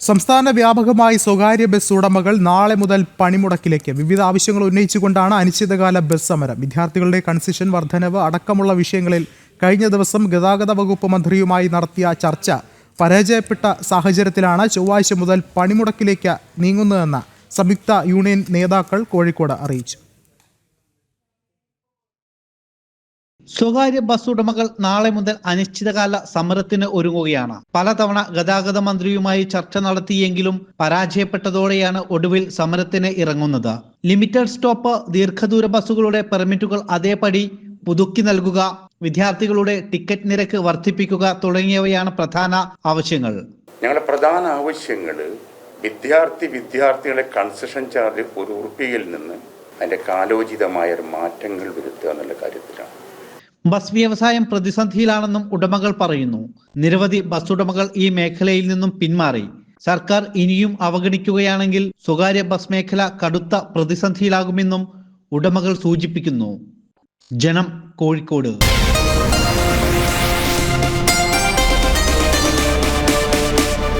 സംസ്ഥാന വ്യാപകമായി സ്വകാര്യ ബസ് ഉടമകൾ നാളെ മുതൽ പണിമുടക്കിലേക്ക്. വിവിധ ആവശ്യങ്ങൾ ഉന്നയിച്ചുകൊണ്ടാണ് അനിശ്ചിതകാല ബസ് സമരം. വിദ്യാർത്ഥികളുടെ കൺസെഷൻ വർധനവ് അടക്കമുള്ള വിഷയങ്ങളിൽ കഴിഞ്ഞ ദിവസം ഗതാഗത വകുപ്പ് മന്ത്രിയുമായി നടത്തിയ ചർച്ച പരാജയപ്പെട്ട സാഹചര്യത്തിലാണ് ചൊവ്വാഴ്ച മുതൽ പണിമുടക്കിലേക്ക് നീങ്ങുന്നതെന്ന് സംയുക്ത യൂണിയൻ നേതാക്കൾ കോഴിക്കോട് അറിയിച്ചു. സ്വകാര്യ ബസ് ഉടമകൾ നാളെ മുതൽ അനിശ്ചിതകാല സമരത്തിന് ഒരുങ്ങുകയാണ്. പലതവണ ഗതാഗത മന്ത്രിയുമായി ചർച്ച നടത്തിയെങ്കിലും പരാജയപ്പെട്ടതോടെയാണ് ഒടുവിൽ സമരത്തിന് ഇറങ്ങുന്നത്. ലിമിറ്റഡ് സ്റ്റോപ്പ് ദീർഘദൂര ബസ്സുകളുടെ പെർമിറ്റുകൾ അതേപടി പുതുക്കി നൽകുക വിദ്യാർത്ഥികളുടെ ടിക്കറ്റ് നിരക്ക് വർദ്ധിപ്പിക്കുക തുടങ്ങിയവയാണ് പ്രധാന ആവശ്യങ്ങൾ. ഞങ്ങളുടെ പ്രധാന ആവശ്യങ്ങൾ വിദ്യാർത്ഥി വിദ്യാർത്ഥികളെ കൺസെഷൻ ചാർജ് ഒരു ഉറുപ്പികയിൽ നിന്ന് അതിന്റെ കാലോചിതമായ മാറ്റങ്ങൾ വരുത്തുക എന്നുള്ള കാര്യത്തിലാണ്. ബസ് വ്യവസായം പ്രതിസന്ധിയിലാണെന്നും ഉടമകൾ പറയുന്നു. നിരവധി ബസ് ഉടമകൾ ഈ മേഖലയിൽ നിന്നും പിന്മാറി. സർക്കാർ ഇനിയും അവഗണിക്കുകയാണെങ്കിൽ സ്വകാര്യ ബസ് മേഖല കടുത്ത പ്രതിസന്ധിയിലാകുമെന്നും ഉടമകൾ സൂചിപ്പിക്കുന്നു. ജനം കോഴിക്കോട്